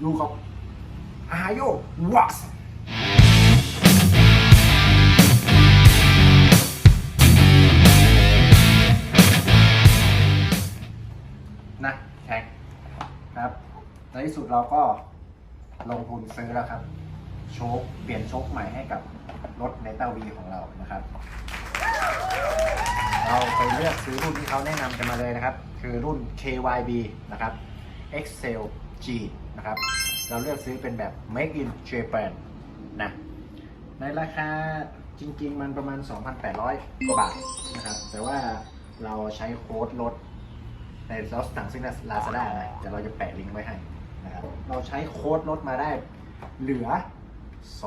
อยู่กับอาโยวักนะแท็กครับในที่สุดเราก็ลงทุนซื้อแล้วครับ โชคเปลี่ยนโชคใหม่ให้กับรถเนต้าวีของเรานะครับ เราไปเลือกซื้อรุ่นที่เขาแนะนำกันมาเลยนะครับ คือรุ่น KYB นะครับ Excel G นะครับ เราเลือกซื้อเป็นแบบ Make in Japan นะ ในราคาจริง ๆ มันประมาณ 2,800 กว่าบาทนะครับ แต่ว่าเราใช้โค้ดลดในเราสั่งซึ่ง Lazada นะเดี๋ยวเราจะแปะลิงก์ไว้ให้นะครับ เราใช้โค้ดลดมาได้เหลือ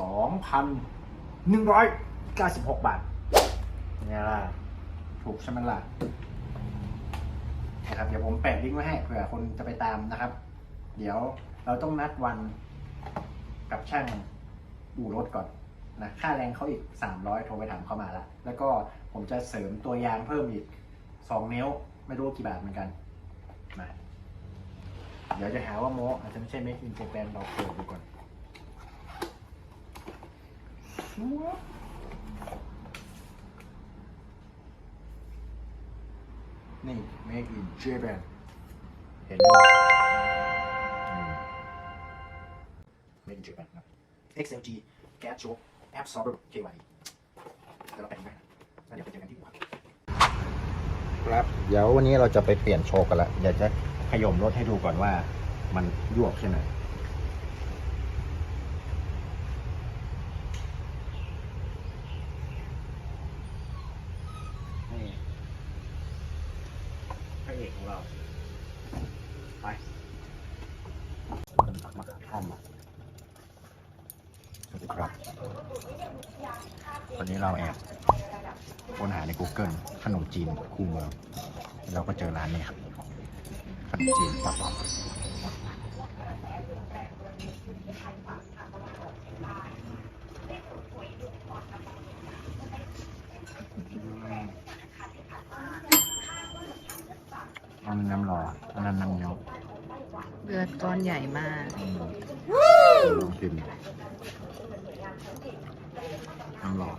2,196 บาทเนี่ยล่ะ ถูกใช่ไหมล่ะนะครับเดี๋ยวผมแปะลิงก์ไว้ให้เผื่อคนจะไปตามนะครับ เดี๋ยวเราต้องนัดวันกับช่างอู่รถก่อนนะค่าแรงเขาอีก 300 โทรไปถามเข้ามาละแล้วก็ผมจะเสริมตัวยางเพิ่มอีก 2 นิ้ว ไม่รู้กี่บาทเหมือนกันนะเดี๋ยวจะหาว่าโมอาจจะไม่ใช่ Make in Japan เราเปิดดูก่อนนี่ Make in Japan เห็นไหม J8 ครับ XLG Gas Choke Absorber KY เดี๋ยวเราไปกันแล้วเดี๋ยวไปเจอกันที่อู่ครัวครับ เดี๋ยววันนี้เราจะไปเปลี่ยนโชกกันละอยากจะขยมรถให้ดูก่อนว่ามันยวกแค่ไหนพระเอกของเรา ไปมาข้ามมา ครับวันนี้เราแอบค้นหาใน Google ขนมจีนคู่เมืองเราก็เจอร้านนี้ครับขนมจีนปลาปอมอันนน้ำรออันนั้นน้ำเงี้ยวเลือดก้อนใหญ่มากอืมลองกินำหลอด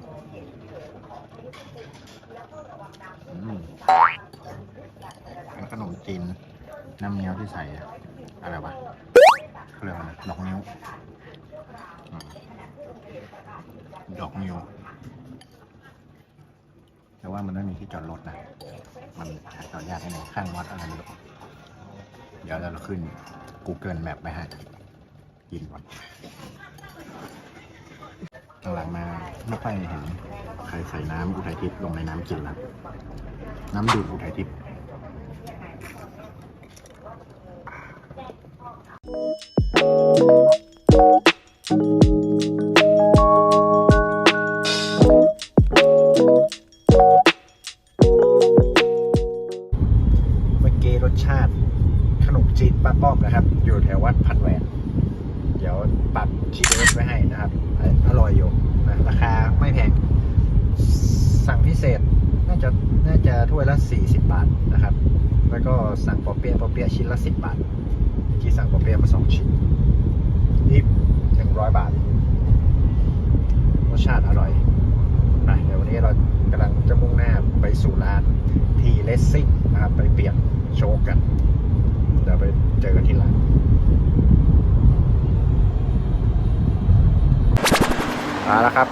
เป็นขนมจีนน้ำเงี้ยวที่ใส่อะไรวะเรียกว่าอะไรดอกนิ้วอดอกนิ้ว แต่ว่ามันไม่มีที่จอดรถนะ มันจอดยากนิดนึงข้างวัดอะไรไม่รู้เดี๋ยวเราขึ้น Google Map ไปให้กินก่อน หลังๆมาไม่ค่อยเห็นใครใส่น้ำอุทัยทิพย์ลงในน้ำกินแล้วน้ำดื่มอุทัยทิพย์เมื่อกี้รสชาติขนมจีนป้าป้อมนะครับ อยู่แถววัดพันแหวน เดี๋ยวปักชีเดสไว้ให้นะครับ อร่อยอยู่นะราคาไม่แพง สั่งพิเศษน่าจะน่าจะถ้วยละ 40 บาทนะครับ แล้วก็สั่งปอเปี๊ยะปอเปี๊ยะชิ้นละ 10 บาทเมื่อกี้สั่งปอเปี๊ยะมา 2 ชิ้นนี่100บาท รสชาติอร่อยนะเดี๋ยววันนี้เรากำลังจะมุ่งหน้าไปสู่ร้านทีเลสซิ่งนะครับ ไปเปลี่ยนโชคกัน เดี๋ยวไปเจอกันที่ร้าน แล้วครับ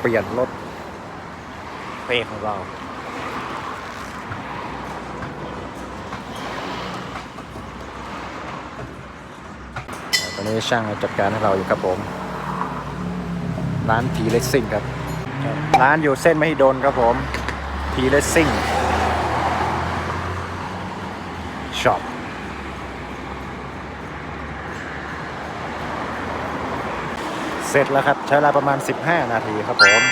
เปลี่ยนรถเพลงของเราตอนนี้ช่างจัดการให้เราอยู่ครับผม ร้านทีเลสซิ่งครับ ร้านอยู่เส้นไมหิดลครับผมทีเลสซิ่งช็อป เสร็จแล้วครับ ใช้เวลาประมาณ 15 นาทีครับผม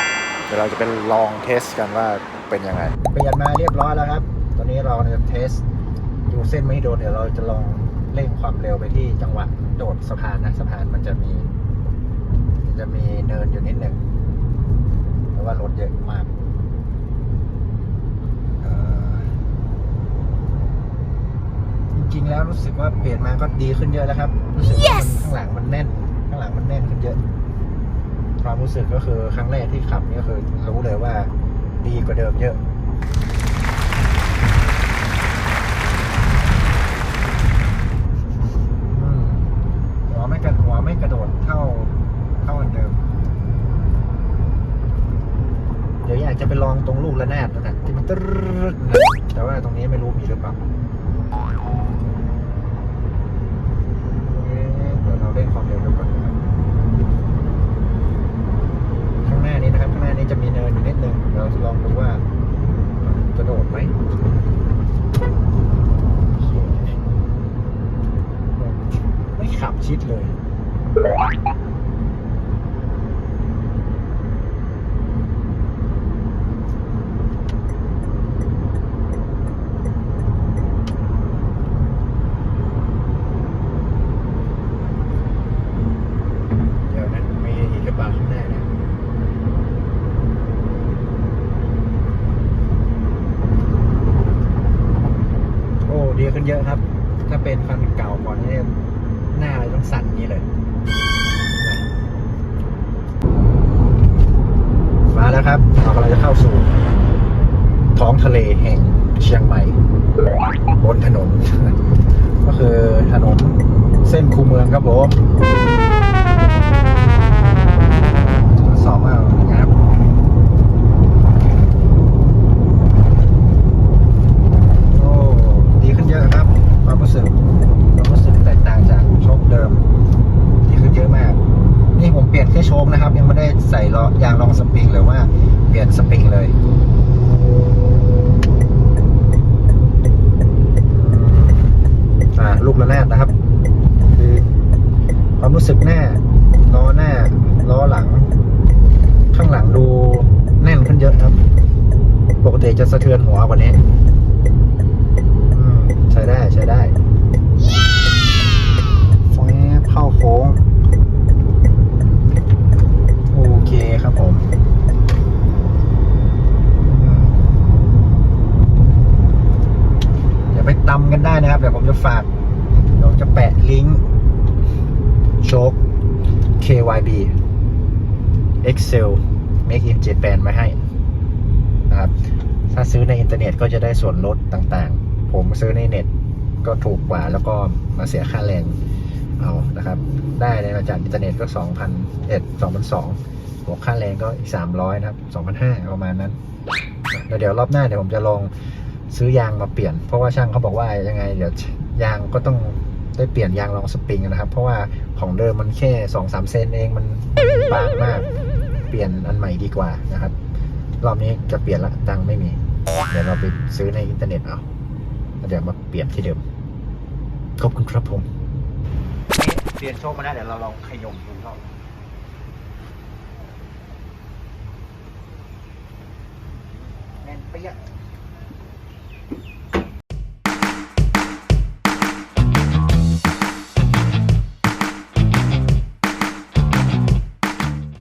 เดี๋ยวเราจะเป็นลองเทสกันว่าเป็นยังไง เปลี่ยนมาเรียบร้อยแล้วครับ ตอนนี้เราจะเทสอยู่เส้นไม่โดนเดี๋ยวเราจะลองเร่งความเร็วไปที่จังหวะโดดสะพานนะสะพานมันจะมีมันจะมีเนินอยู่นิดหนึ่งเพราะว่ารถเยอะมากเอ่อจริงๆแล้วรู้สึกว่าเปลี่ยนมาก็ดีขึ้นเยอะแล้วครับรู้สึกว่ามันข้างหลังมันแน่น ข้างหลังมันแน่นขึ้นเยอะ ความรู้สึกก็คือครั้งแรกที่ขับนี่ก็คือรู้เลยว่าดีกว่าเดิมเยอะหัวไม่กระหัวไม่กระโดดเท่าเท่าอันเดิม เดี๋ยวอยากจะไปลองตรงลูกระนาดนั่นนะที่มันตรึดแต่ว่าตรงนี้ไม่รู้มีหรือเปล่าเอ๊ะเดี๋ยวเราเร่งความเร็วดูก่อนนะครับข้างหน้านี้นะครับ ข้างหน้านี้ จะมีเนินอยู่นิดนึงเราจะลองดูว่ามันกระโดดไหมโอเคไม่ขับชิดเลย เดี๋ยวนะมีอีกกระบะข้างหน้าเนี่ยโอ้ดี ขึ้นเยอะครับ ถ้าเป็นคันเก่าก่อนนี่หน้าเลยต้องสั่นอย่างนี้เลย มาแล้วครับเรากำลังจะเข้าสู่ ท้องทะเลแห่งเช ระนาดนะครับ คือความรู้สึกหน้าล้อหน้าล้อหลัง ข้างหลังดูแน่นขึ้นเยอะครับ ปกติจะสะเทือนหัวกว่านี้ใช้ได้ใช้ได้ฟอยเข้าโค้ง โอเคครับผมอืมเดี๋ยวไปตำกันได้นะครับ เดี๋ยวผมจะฝากเดี๋ยวจะแปะลิงก์โช ค KYB Excel Make in Japan ไว้ให้นะครับ ถ้าซื้อในอินเทอร์เน็ตก็จะได้ส่วนลดต่างๆ ผมซื้อในเน็ตก็ถูกกว่าแล้วก็มาเสียค่าแรงเอานะครับ ได้ในมาจากอินเทอร์เน็ตก็ 2,000เอ็ด2,200บวกค่าแรงก็อีก 300 นะครับ 2,500 ประมาณนั้นแล้วเดี๋ยวรอบหน้าเดี๋ยวผมจะลองซื้อยางมาเปลี่ยน เพราะว่าช่างเขาบอกว่ายังไง เดี๋ยวยางก็ต้อง ได้เปลี่ยนยางรองสปริงนะครับ เพราะว่าของเดิมมันแค่2-3เซนเองมันบางมาก เปลี่ยนอันใหม่ดีกว่านะครับ รอบนี้จะเปลี่ยนละตังไม่มี เดี๋ยวเราไปซื้อในอินเทอร์เน็ตเอาเดี๋ยวมาเปลี่ยนที่เดิม ขอบคุณครับผม เปลี่ยนโชคมาได้เดี๋ยวเราลองขยมดูรอบแน่นเปี้ยะ